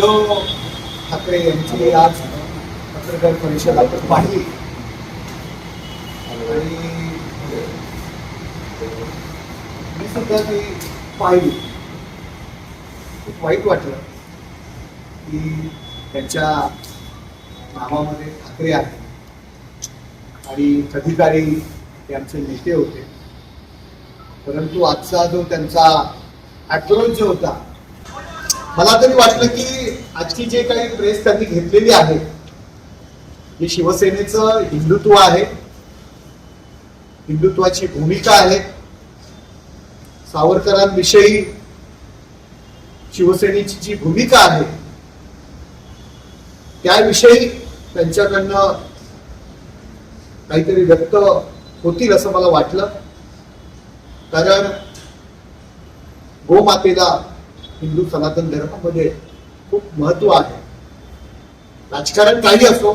ठाकरे यांची आज पत्रकार परिषद आपण पाहिली. आणि मी सुद्धा ती पाहिली. खूप वाईट वाटलं की त्यांच्या नावामध्ये ठाकरे आहे आणि अधिकारी ते आमचे नेते होते. परंतु आजचा जो त्यांचा अप्रोच जो होता मला तरी वाटलं की आजची जे काही प्रेस त्यांनी घेतलेली आहे हे शिवसेनेचं हिंदुत्व आहे हिंदुत्वाची भूमिका आहे सावरकरांविषयी शिवसेनेची जी भूमिका आहे त्याविषयी त्यांच्याकडनं काहीतरी व्यक्त होतील असं मला वाटलं. कारण गोमातेला हिंदू सनातन धर्मामध्ये खूप महत्त्व आहे. राजकारण काही असो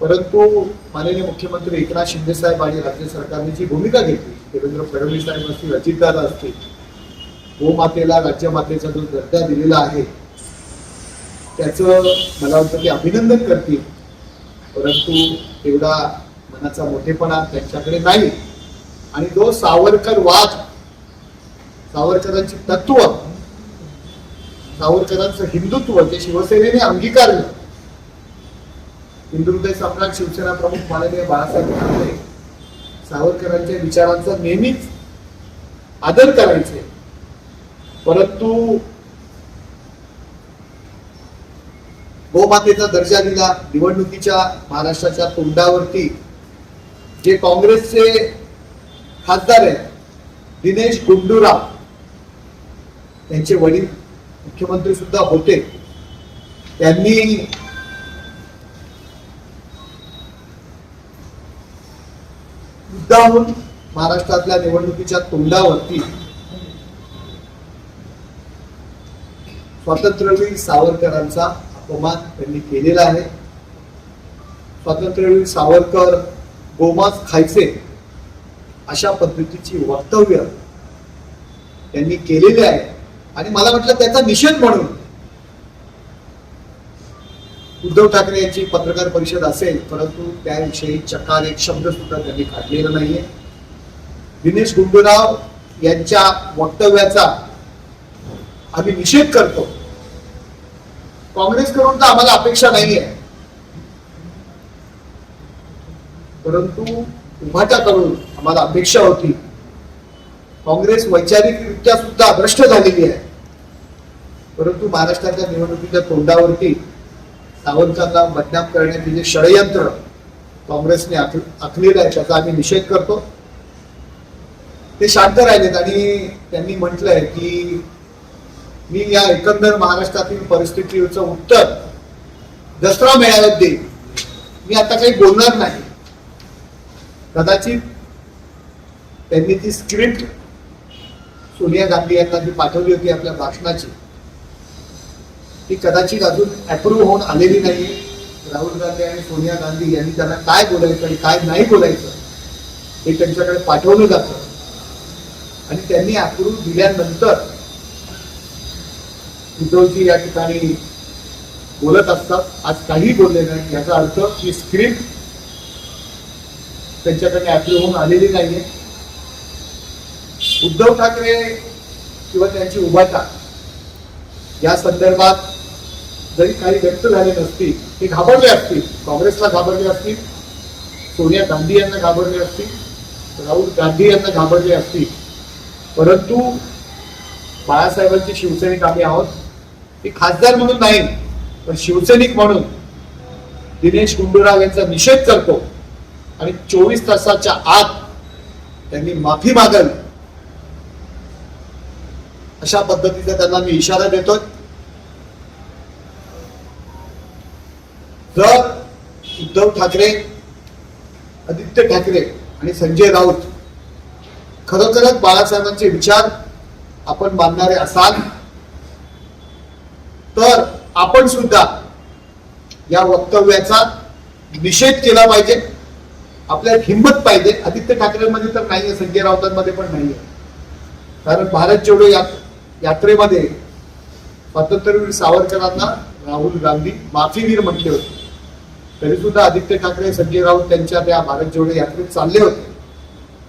परंतु माननीय मुख्यमंत्री एकनाथ शिंदे साहेब आणि राज्य सरकारने जी भूमिका घेतली देवेंद्र फडणवीस साहेब असतील अजितदादा असतील गोमातेला राज्यमातेचा जो दर्जा दिलेला आहे त्याचं मला वाटतं की अभिनंदन करतील. परंतु एवढा मनाचा मोठेपणा त्यांच्याकडे नाही. आणि जो सावरकर वाद सावरकरांची तत्व सावरकरांचं हिंदुत्व जे शिवसेनेने अंगीकारलं. हिंदुहृदय सम्राट शिवसेना प्रमुख माननीय बाळासाहेब ठाकरे सावरकरांच्या विचारांचा नेहमीच आदर करायचे. परंतु गोमातेचा दर्जा दिला निवडणुकीच्या महाराष्ट्राच्या तोंडावरती जे काँग्रेसचे खासदार आहेत दिनेश गुंडूराव त्यांचे वडील मुख्यमंत्री सुद्धा होते. त्यांनी मुद्दाहून महाराष्ट्रातल्या निवडणुकीच्या तोंडावरती स्वातंत्र्यवीर सावरकरांचा अपमान त्यांनी केलेला आहे. स्वातंत्र्यवीर सावरकर गोमास खायचे अशा पद्धतीची वक्तव्य त्यांनी केलेले आहे. आणि मला म्हटलं त्याचा निषेध म्हणून उद्धव ठाकरे यांची पत्रकार परिषद असेल परंतु त्याविषयी चकार एक शब्द सुद्धा त्यांनी काढलेला नाहीये. दिनेश गुंडूराव यांच्या वक्तव्याचा आम्ही निषेध करतो. काँग्रेसकडून तर आम्हाला अपेक्षा नाहीये. परंतु उभाटाकडून आम्हाला अपेक्षा होती. काँग्रेस वैचारिकरित्या सुद्धा भ्रष्ट झालेली आहे. परंतु महाराष्ट्राच्या निवडणुकीच्या तोंडावरती सावंतांना बदनाम करण्याचे जे षडयंत्र काँग्रेसने आखलेलं आहे त्याचा आम्ही निषेध करतो. ते शांत राहिलेत आणि त्यांनी म्हटलंय की मी या एकंदर महाराष्ट्रातील परिस्थितीचं उत्तर दसरा मेळाव्यात देईन. मी आता काही बोलणार नाही. कदाचित त्यांनी ती स्क्रिप्ट सोनिया गांधी यांना जी पाठवली होती आपल्या भाषणाची ती कदाचित अजून अप्रूव्ह होऊन आलेली नाहीये. राहुल गांधी आणि सोनिया गांधी यांनी त्यांना काय बोलायचं आणि काय नाही बोलायचं हे त्यांच्याकडे पाठवलं जातं. आणि त्यांनी अप्रूव्ह दिल्यानंतर उद्धवजी या ठिकाणी बोलत असतात. आज काही बोलले नाही. याचा अर्थ ही स्क्रिप्ट त्यांच्याकडे अप्रूव्ह होऊन आलेली नाहीये. उद्धव ठाकरे किंवा त्यांची उभाटा या संदर्भात जरी काही व्यक्त झाले नसतील ते घाबरले असतील काँग्रेसला घाबरले असतील सोनिया गांधी यांना घाबरले असतील राहुल गांधी यांना घाबरले असतील परंतु बाळासाहेबांचे शिवसैनिक आम्ही आहोत. ते खासदार म्हणून नाही पण शिवसैनिक म्हणून दिनेश गुंडूराव यांचा निषेध करतो. आणि चोवीस तासाच्या आत त्यांनी माफी मागल. अशा पद्धतीचा त्यांना मी इशारा देतोय. जर उद्धव ठाकरे आदित्य ठाकरे आणि संजय राऊत खरोखरच बाळासाहेबांचे विचार आपण मानणारे असाल तर आपण सुद्धा या वक्तव्याचा निषेध केला पाहिजे. आपल्यात हिंमत पाहिजे. आदित्य ठाकरेंमध्ये तर नाहीये संजय राऊतांमध्ये पण नाहीये. कारण भारत जेवढे यात्रेमध्ये स्वातंत्र्यवीर सावरकरांना राहुल गांधी माफीवीर म्हटले होते तरी सुद्धा आदित्य ठाकरे संजय राऊत त्यांच्या त्या भारत जोडो यात्रेत चालले होते.